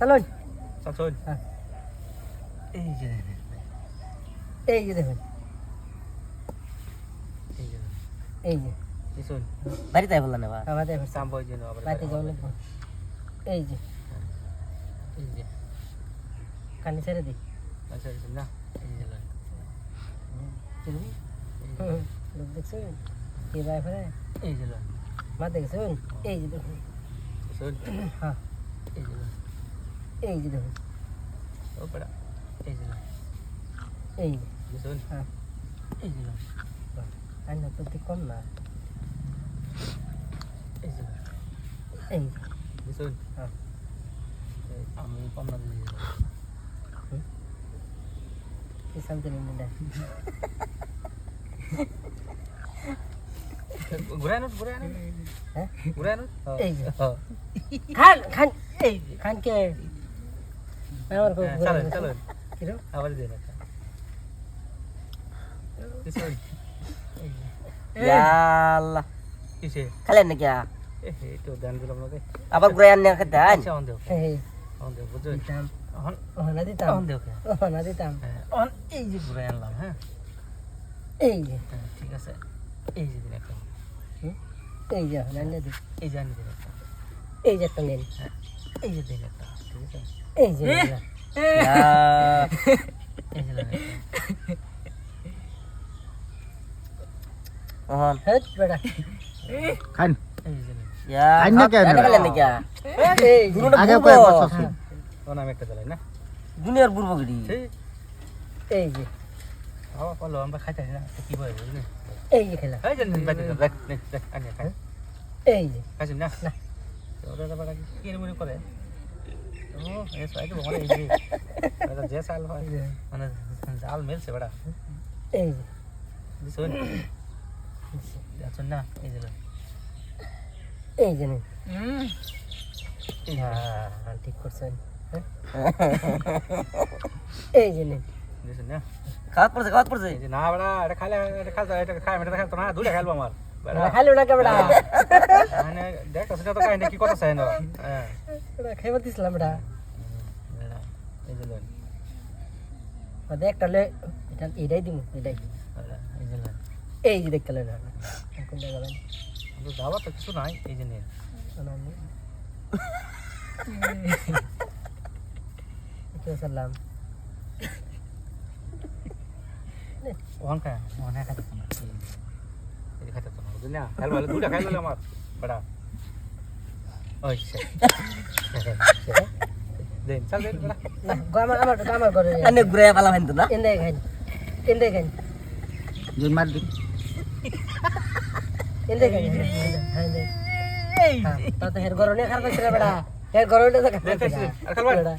চলুন চল শোন হ্যাঁ। এই যে এই যে দেখুন এই যে এই যে এই শোন বাড়িতে বললাম এবার আমাদের সাম বই যেন আবার রাতে যাও লাগবো এই যে এই যে কানি ছেড়ে দিই আচ্ছা আচ্ছা, না এই যে লয়। চিনবি হুম, লোক দেখছুন কে ভাই ফেরে এই যে লয়। মা দেখছুন এই যে দেখুন শোন হ্যাঁ এই যে লয়। এই যে দেখুন ও বড়া এই যে লয়। এই যে এই শোন হ্যাঁ এই যে লয়। আর না তো তুই কম না এই যে লয়। এই এই শোন হ্যাঁ। এই আমি পান্না দিয়ে দিলাম। কি শান্তি নেই না ঘুরায় আনো ঘুরায় আনো হ্যাঁ ঘুরায় আনো এই যে। হ্যাঁ। খান খান এই যে খান কে আমার কো চলেন চলেন। আবার দিয়ে রাখা এই যে। ইয়াল্লা কিসে? খেলেন নাকি? আ? এ হে তো ধ্যান দিলাম না আবার ঘুরে আচ্ছা দিতাম। দিতাম। দিতাম। হ্যাঁ, অন। এই যে আনলাম হ্যাঁ? এই যে। হ্যাঁ, ঠিক আছে। এই যে দিন একটা। এই যে না না এই যে আনি দিন এই যে একটা নেন। হ্যাঁ, এই যে একটা এই যে নিন না। ইয়া, এই যে দিন একটা মোহন হেট বেটা খান এই যে দিন ইয়া, আইন না কেন? এটা খেলেন নাকি আ? এই যে দুটোটা আগে কয়েকবার শশী ও নাম একটা চালাই না জুনিয়র বুড়বো গিরি এই যে আবার বলো আমরা খাইতে না কি বলে বুঝলি এই যে খেলা এই যে দেখ দেখ দেখ খাই এই যে খাইছি না না। তো মনে যে সাল হয় মানে জাল মেলছে বড়া এই দিছুন দিছুন না। হ্যাঁ ঠিক করছেন হ্যাঁ? এই যে না খাওয়াত পড়ছে খাওয়াত পড়ছে না বড়া এটা খাইলে এটা খাইতে এটা খাই এটা খাইতো না দুটা খাইলবো আমার খাইলো না কে বেটা মানে দেখ সেটা তো কাহিনী কি কথা চাই না হ্যাঁ খাইবার দিছিলাম বেটা এই যে লয়। ওদের একটা এটা এটাই দিমু এটাই এই যে লয়। এই যে দেখতে লেন কোন জায়গা কিন্তু যাওয়া তো কিছু নাই এই যে নিয়ে সালাম ওখান খায় ওখানে খাইতে তো না এই খাইল ভালো দুটা খাইল আমার বড়া ওই দেন চল দেন বড়া না আমার আমার আমার আনে ঘুরে পালা ভাইন তো না এন্ডে খাই এন্ডে খাই দুই মার দি এন্ডে খাই হ্যাঁ হ্যাঁ তা তো হের ঘরে খারাপ ছিল বেটা হের ঘরে তো খারাপ ছিল আর খাইল বেটা